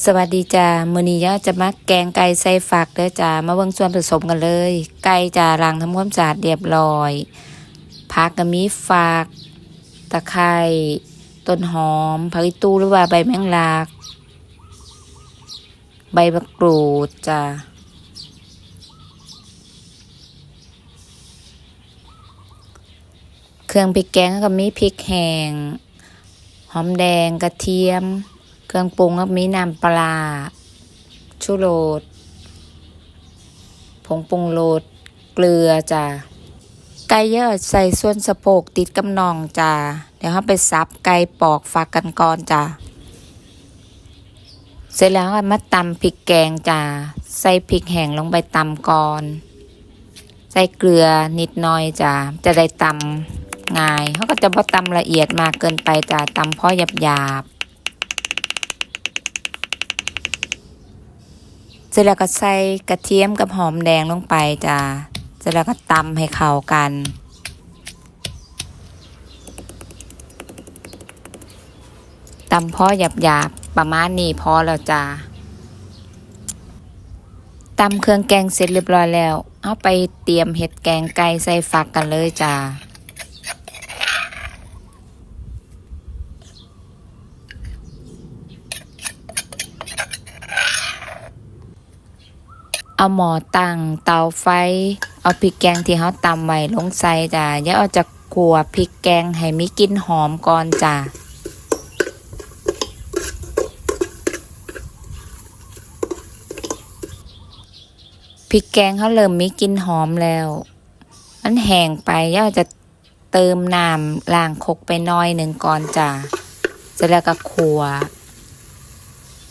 สวัสดีจ้ามื้อนี้ย่าจะมาแกงไก่ใส่ฝักเด้อจ้ามาเบิ่งส่วนผสมกันเลย ไก่จ้าล้างทำความสะอาดเรียบร้อยผักก็มีฝัก ตะไคร้ต้นหอมผักอีตู้หรือว่าใบแมงลัก ใบมะกรูดจ้าเครื่องพริกแกงก็มีพริกแห้งหอมแดงกระเทียม เครื่องปรุงก็มีน้ำปลาชูโรสผงปรุงโรสเกลือจ้ะไก่เยอะใส่ส่วนสะโพกติดกับน่องจ้ะเดี๋ยวเราไปซับไก่ปอกฝักกันก่อนจ้ะเสร็จแล้วก็มาตำพริกแกงจ้ะใส่พริกแห้งลงไปตำก่อน ใส่เกลือนิดหน่อยจ้ะจะได้ตำง่ายเขาก็จะบ่ตำละเอียดมากเกินไปจ้ะตำพอหยาบ เสร็จแล้วก็ใส่กระเทียมกับหอมแดงลงไปจ้ะเสร็จแล้วก็ตำให้เข้ากัน ตำพอหยาบหยาบๆประมาณนี้พอแล้วจ้ะตำเครื่องแกงเสร็จเรียบร้อยแล้ว เอาไปเตรียมเห็ดแกงไก่ใส่ฝักกันเลยจ้ะ เอาหมอตั้งเตาไฟ เอาพริกแกงที่เขาตำไว้ลงใส่จ้ะอย่าเอาจากกัวพริกแกงให้มีกลิ่นหอมก่อนจ้ะพริกแกงเขาเริ่มมีกลิ่นหอมแล้ว มันแห้งไปย่าจะเติมน้ำล้างคกไปน้อยหนึ่งก่อนจ้ะเสร็จแล้วก็ขัว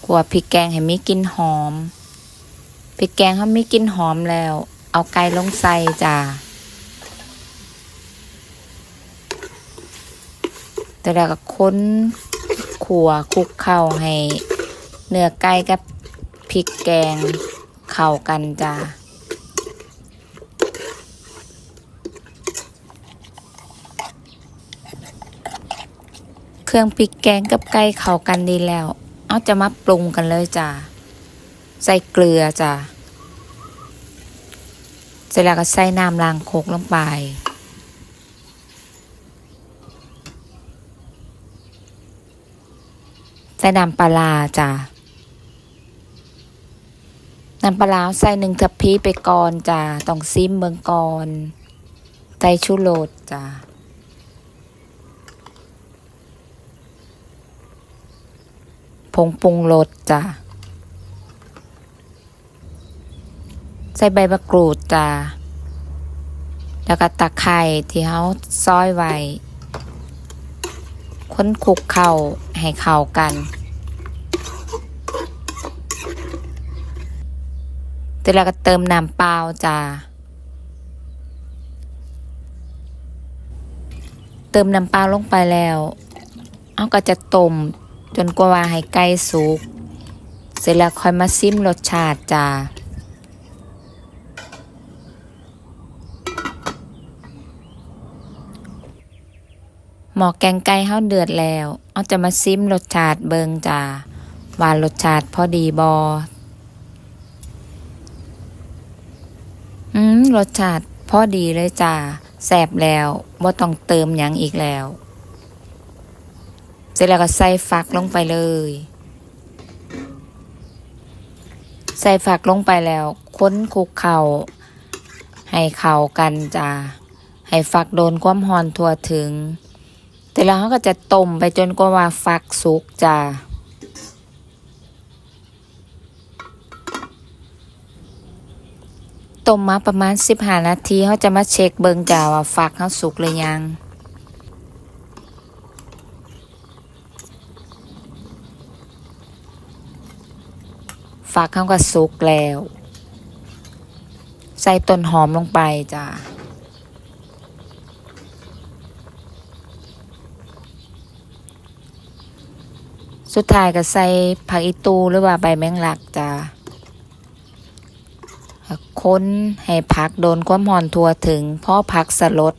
ขัวพริกแกงให้มีกลิ่นหอม พริกแกงเขาไมีกลิ่นหอมแล้ว เอาไก่ลงใส่จ้ะแต่แล้วก็ค้นขัวคลุกเข้าให้ เนื้อไก่กับพริกแกงเข้ากันจ้ะเครื่องพริกแกงกับไก่เข้ากันดีแล้ว เอาจะมาปรุงกันเลยจ้ะใส่เกลือจ้ะ เสร็จแล้วก็ใส่น้ำล้างโคกลงไป ใส่น้ำปลาจ้ะน้ำปลาใส่หนึ่งทัพพีไปก่อนจ้ะต้องซิมเบิงก่อนใส่ชูโรสจ้ะผงปรุงรสจ้ะ ส่ใบมะกรูดจ้ะแล้วก็ตะไคร้ที่เขาซอยไว้ค้นคลุกเข้าให้เข้ากันเสร็จแล้วก็เติมน้ำเปล่าจ้ะเติมน้ำเปล่าลงไปแล้วเอาก็จะต้มจนกว่าว่าให้ไก่สุก เสร็จแล้วค่อยมาซิมรสชาติจ้า หมอแกงไก่เฮาเดือดแล้ว เอาจะมาซิมรสชาติเบิงจ้าว่ารสชาติพอดีบออืมรสชาติพอดีเลยจ้าแสบแล้วบ่ต้องเติมหยังอีกแล้ว เสร็จแล้วก็ใส่ฝักลงไปเลย ใส่ฝักลงไปแล้ว ค้นคลุกเข่าให้เข่ากันจ้าให้ฝักโดนความร้อนทั่วถึง แต่แล้วเขาก็จะต้มไปจนกว่าฟักสุกจ้าต้มมาประมาณสิบห้านาทีเขาจะมาเช็คเบิงจ้าว่าฟักเขาสุกหรือยังฟักเขาก็สุกแล้ว ใส่ต้นหอมลงไปจ้า สุดท้ายก็ใส่ผักอีตูหรือว่าใบแมงลักจ้าค้นให้ผักโดนความร้อนทั่วถึงพราะผักสลด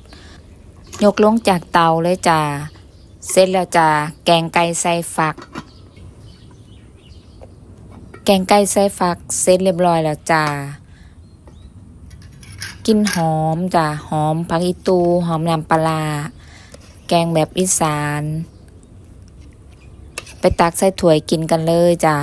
ยกลงจากเตาเลยจ้าเสร็จแล้วจ้าแกงไก่ใส่ฝัก แกงไก่ใส่ฟักเสร็จเรียบร้อยแล้วจ้ากินหอมจ้ะหอมผักอีตูหอมน้ำปลา แกงแบบอีสาน ไปตักใส่ถ้วยกินกันเลยจ้า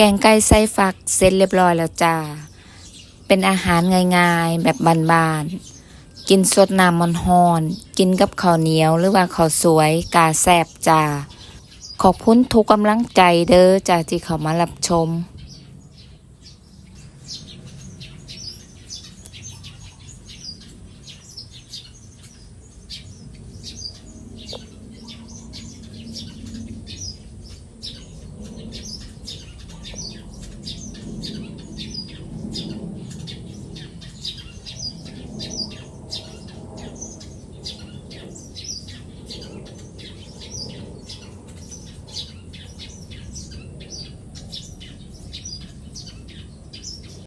แกงไก่ใส่ฟักเสร็จเรียบร้อยแล้วจ้า เป็นอาหารง่ายๆ แบบบานๆ กินสดน้ำมันฮอน กินกับข้าวเหนียวหรือว่าข้าวสวยกาแซบจ้า ขอบคุณทุกกำลังใจเด้อจ้าที่เขามารับชม